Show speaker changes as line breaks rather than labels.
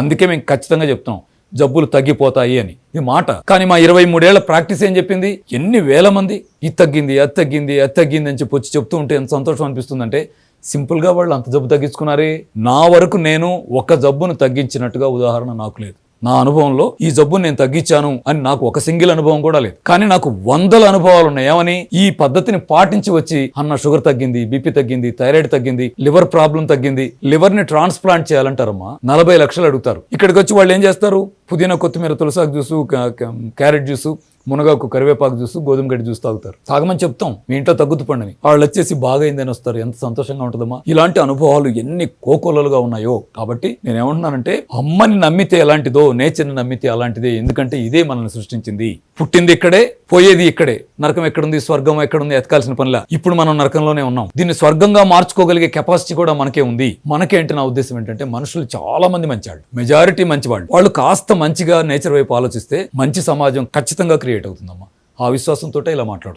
అందుకే మేము ఖచ్చితంగా చెప్తున్నాం జబ్బులు తగ్గిపోతాయి అని. ఇది మాట. కానీ మా ఇరవై మూడేళ్ళ ప్రాక్టీస్ ఏం చెప్పింది? ఎన్ని వేల మంది ఇది తగ్గింది అది తగ్గింది అది తగ్గింది అని చెప్పి వచ్చి చెప్తూ ఉంటే ఎంత సంతోషం అనిపిస్తుందంటే సింపుల్గా వాళ్ళు అంత జబ్బు తగ్గించుకున్నారే. నా వరకు నేను ఒక జబ్బును తగ్గించినట్టుగా ఉదాహరణ నాకు లేదు. నా అనుభవంలో ఈ జబ్బును నేను తగ్గించాను అని నాకు ఒక సింగిల్ అనుభవం కూడా లేదు. కానీ నాకు వందల అనుభవాలు ఉన్నాయి. ఏమని? ఈ పద్ధతిని పాటించి వచ్చి అన్న షుగర్ తగ్గింది బీపీ తగ్గింది థైరాయిడ్ తగ్గింది లివర్ ప్రాబ్లం తగ్గింది లివర్ని ట్రాన్స్ప్లాంట్ చేయాలంటారమ్మా. నలభై లక్షలు అడుగుతారు. ఇక్కడికి వచ్చి వాళ్ళు ఏం చేస్తారు? పుదీనా కొత్తిమీర తులసాకు జ్యూసు క్యారెట్ జ్యూసు మునగాకు కరివేపాకు జ్యూస్ గోధుమ గడ్డి జ్యూస్ తాగుతారు. తాగమని చెప్తాం. మీ ఇంట్లో తగ్గుతు పండని. వాళ్ళు వచ్చేసి బాగా వస్తారు. ఎంత సంతోషంగా ఉంటుందమ్మా. ఇలాంటి అనుభవాలు ఎన్ని కోకోలలుగా ఉన్నాయో. కాబట్టి నేను ఏమంటున్నానంటే అమ్మని నమ్మితే ఎలాంటిదో నేచర్ని నమ్మితే అలాంటిదే ఎందుకంటే ఇదే మనల్ని సృష్టించింది. పుట్టింది ఇక్కడే పోయేది ఇక్కడే. నరకం ఎక్కడుంది? స్వర్గం ఎక్కడుంది? ఎతకాల్సిన పనిలా. ఇప్పుడు మనం నరకంలోనే ఉన్నాం. దీన్ని స్వర్గంగా మార్చుకోగలిగే కెపాసిటీ కూడా మనకే ఉంది. మనకేంటి నా ఉద్దేశం ఏంటంటే మనుషులు చాలా మంది మంచివాళ్ళు మెజారిటీ మంచివాళ్ళు. వాళ్ళు కాస్త మంచిగా నేచర్ వైపు ఆలోచిస్తే మంచి సమాజం ఖచ్చితంగా క్రియేట్ అవుతుందమ్మా. ఆ విశ్వాసంతో ఇలా మాట్లాడుతుంది